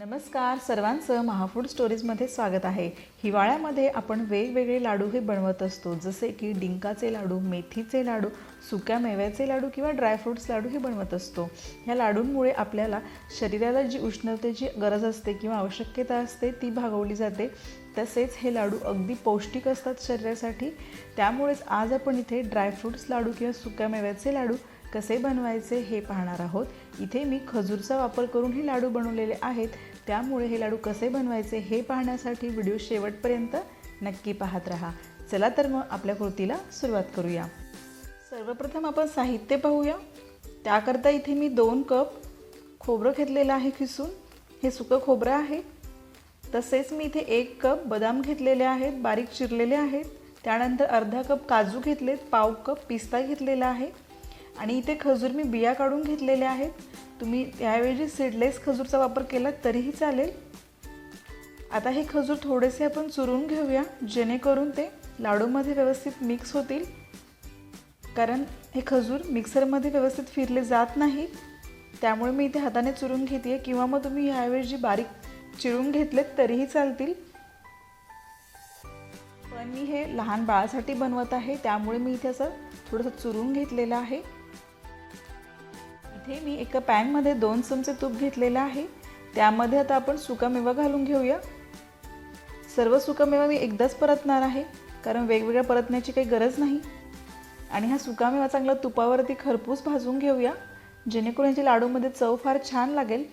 नमस्कार सर्वांचं महाफूड स्टोरीजमध्ये स्वागत आहे. हिवाळ्यामध्ये आपण वेगवेगळे लाडू हे बनवत असतो. जसे की डिंकाचे लाडू मेथीचे लाडू सुक्या मेव्याचे लाडू किंवा ड्रायफ्रूट्स लाडू हे बनवत असतो. ह्या लाडूंमुळे आपल्याला शरीराला जी उष्णतेची गरज असते किंवा आवश्यकता असते ती भागवली जाते. तसेच हे लाडू अगदी पौष्टिक असतात शरीरासाठी. त्यामुळेच आज आपण इथे ड्रायफ्रूट्स लाडू किंवा सुक्या मेव्याचे लाडू कसे बनवायचे हे पाहणार आहोत. इथे मी खजूरचा वापर करून हे लाडू बनवलेले आहेत. त्यामुळे हे लाडू कसे बनवायचे हे पाहण्यासाठी व्हिडिओ शेवटपर्यंत नक्की पाहत राहा. चला तर मग आपल्या कृतीला सुरुवात करूया. सर्वप्रथम आपण साहित्य पाहूया. त्याकरता इथे मी दोन कप खोबरं घेतलेलं आहे खिसून. हे सुकं खोबरं आहे. तसेच मी इथे एक कप बदाम घेतलेले आहेत बारीक चिरलेले आहेत. त्यानंतर अर्धा कप काजू घेतलेत पाव कप पिस्ता घेतलेला आहे. आणि इथे खजूर मी बिया काढून घेतलेल्या आहेत. तुम्ही त्याऐवजी सीडलेस खजूरचा वापर केला तरीही चालेल. आता हे खजूर थोडेसे आपण चुरून घेऊया जेणेकरून ते लाडूमध्ये व्यवस्थित मिक्स होतील. कारण हे खजूर मिक्सरमध्ये व्यवस्थित फिरले जात नाही. त्यामुळे मी इथे हाताने चुरून घेते किंवा मग तुम्ही ह्याऐवजी बारीक चिरून घेतलेत तरीही चालतील. पण मी हे लहान बाळासाठी बनवत आहे त्यामुळे मी इथे असं थोडंसं चुरून घेतलेलं आहे. इथे मी एका पॅनमध्ये दोन चमचे तूप घेतलेलं आहे. त्यामध्ये आता आपण सुकामेवा घालून घेऊया. सर्व सुकामेवा मी एकदाच परतणार आहे कारण वेगवेगळ्या परतण्याची काही गरज नाही. आणि हा सुकामेवा चांगला तुपावरती खरपूस भाजून घेऊया जेणेकरून याच्या लाडूमध्ये चव फार छान लागेल.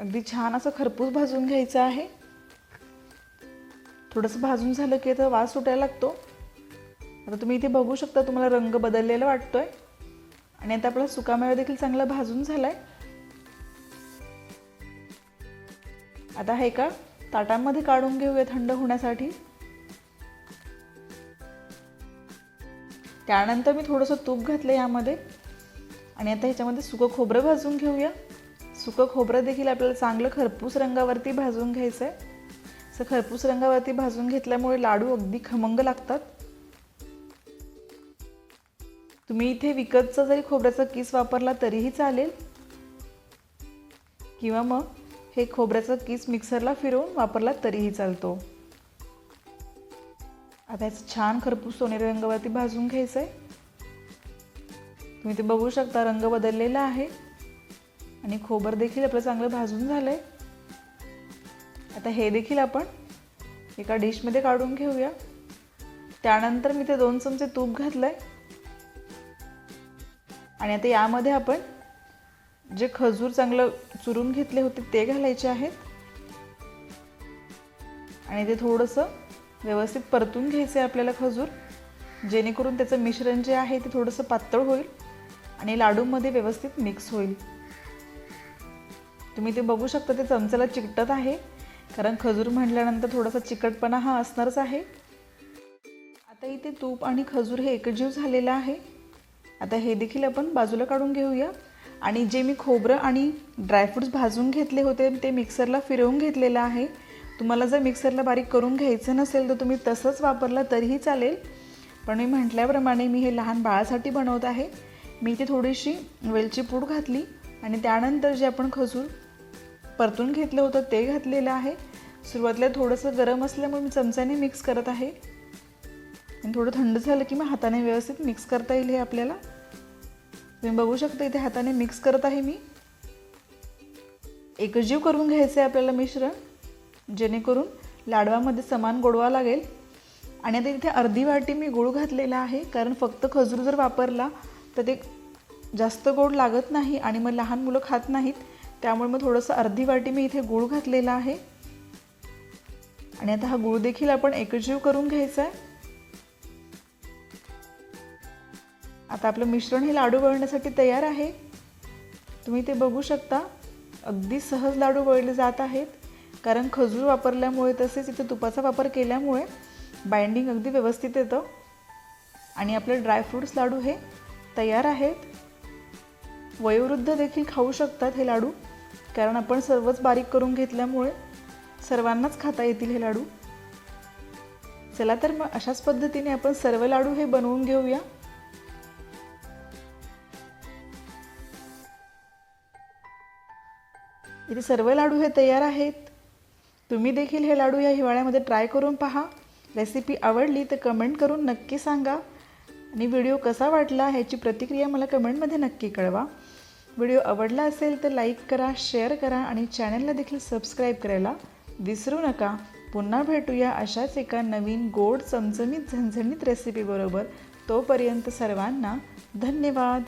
अगदी छान असं खरपूस भाजून घ्यायचं आहे. थोडंसं भाजून झालं की तर वास सुटायला लागतो. आता तुम्ही इथे बघू शकता तुम्हाला रंग बदललेला वाटतोय. आणि आता आपला सुकामेवा देखील चांगला भाजून झालाय. आता हे का ताटांमध्ये काढून घेऊया थंड होण्यासाठी. त्यानंतर मी थोडंसं तूप घातलं यामध्ये. आणि आता ह्याच्यामध्ये सुकं खोबरं भाजून घेऊया. सुकं खोबरं देखील आपल्याला चांगलं खरपूस रंगावरती भाजून घ्यायचं आहे असं खरपूस रंगावरती भाजून घेतल्यामुळे लाडू अगदी खमंग लागतात. तुम्ही इथे विकतचा जरी खोबऱ्याचा किस वापरला तरीही चालेल. किंवा मग हे खोबऱ्याचा किस मिक्सरला फिरवून वापरला तरीही चालतो. आता याचं छान खरपूस सोनेरी रंगावरती भाजून घ्यायचं आहे तुम्ही ते बघू शकता रंग बदललेला आहे. आणि खोबर देखील आपलं चांगलं भाजून झालं आहे आता हे देखील आपण एका डिशमध्ये काढून घेऊया. त्यानंतर मी ते दोन चमचे तूप घातलं आहे आणि आता यामध्ये आपण जे खजूर चांगलं चुरून घेतले होते ते घालायचे आहेत. आणि ते थोडंसं व्यवस्थित परतून घ्यायचं आहे आपल्याला खजूर. जेणेकरून त्याचं मिश्रण जे आहे ते थोडंसं पातळ होईल आणि लाडूमध्ये व्यवस्थित मिक्स होईल. तुम्ही ते बघू शकता ते चमच्याला चिकटत आहे. कारण खजूर म्हटल्यानंतर थोडासा चिकटपणा हा असणारच आहे. आता इथे तूप आणि खजूर हे एकजीव झालेलं आहे. आता हे देखील आपण बाजूला काढून घेऊया. आणि जे मी खोबरं आणि ड्रायफ्रूट्स भाजून घेतले होते ते मिक्सरला फिरवून घेतलेलं आहे. तुम्हाला जर मिक्सरला बारीक करून घ्यायचं नसेल तर तुम्ही तसंच वापरलं तरीही चालेल. पण मी म्हटल्याप्रमाणे मी हे लहान बाळासाठी बनवत आहे. मी इथे थोडीशी वेलची पूड घातली आणि त्यानंतर जे आपण खजूर परतून घेतलं होतं ते घातलेलं आहे. सुरुवातीला थोडंसं गरम असल्यामुळे मी चमच्याने मिक्स करत आहे. आणि थोडं थंड झालं की मग हाताने व्यवस्थित मिक्स करता येईल हे आपल्याला. तुम्ही बघू शकता इथे हाताने मिक्स करत आहे मी. एकजीव करून घ्यायचं आहे आपल्याला मिश्रण जेणेकरून लाडवामध्ये समान गोडवा लागेल. आणि आता इथे अर्धी वाटी मी गूळ घातलेला आहे कारण फक्त खजूर जर वापरला तर ते जास्त गोड लागत नाही आणि मग लहान मुलं खात नाहीत. त्यामुळे मग थोडंसं अर्धी वाटी मी इथे गूळ घातलेला आहे. आणि आता हा गूळ देखील आपण एकजीव करून घ्यायचा आहे आता आपलं मिश्रण हे लाडू वळण्यासाठी तयार आहे. तुम्ही ते बघू शकता. अगदी सहज लाडू वळले जात आहेत. कारण खजूर वापरल्यामुळे तसेच इथे तुपाचा वापर केल्यामुळे बाइंडिंग अगदी व्यवस्थित येतं. आणि आपले ड्रायफ्रूट्स लाडू हे तयार आहेत. वयोवृद्ध देखील खाऊ शकतात हे लाडू. कारण आपण सर्वच बारीक करून घेतल्यामुळे सर्वांनाच खाता येतील हे लाडू. चला तर मग अशाच पद्धतीने आपण सर्व लाडू हे बनवून घेऊया. इथे सर्व लाडू हे तयार आहेत. तुम्ही देखील हे लाडू या हिवाळ्यामध्ये ट्राय करून पहा. रेसिपी आवडली तर कमेंट करून नक्की सांगा. आणि व्हिडिओ कसा वाटला ह्याची प्रतिक्रिया मला कमेंटमध्ये नक्की कळवा. व्हिडिओ आवडला असेल तर लाईक करा शेअर करा आणि चॅनलला देखील सबस्क्राईब करायला विसरू नका. पुन्हा भेटूया अशाच एका नवीन गोड चमचमीत झणझणीत रेसिपीबरोबर तोपर्यंत सर्वांना धन्यवाद.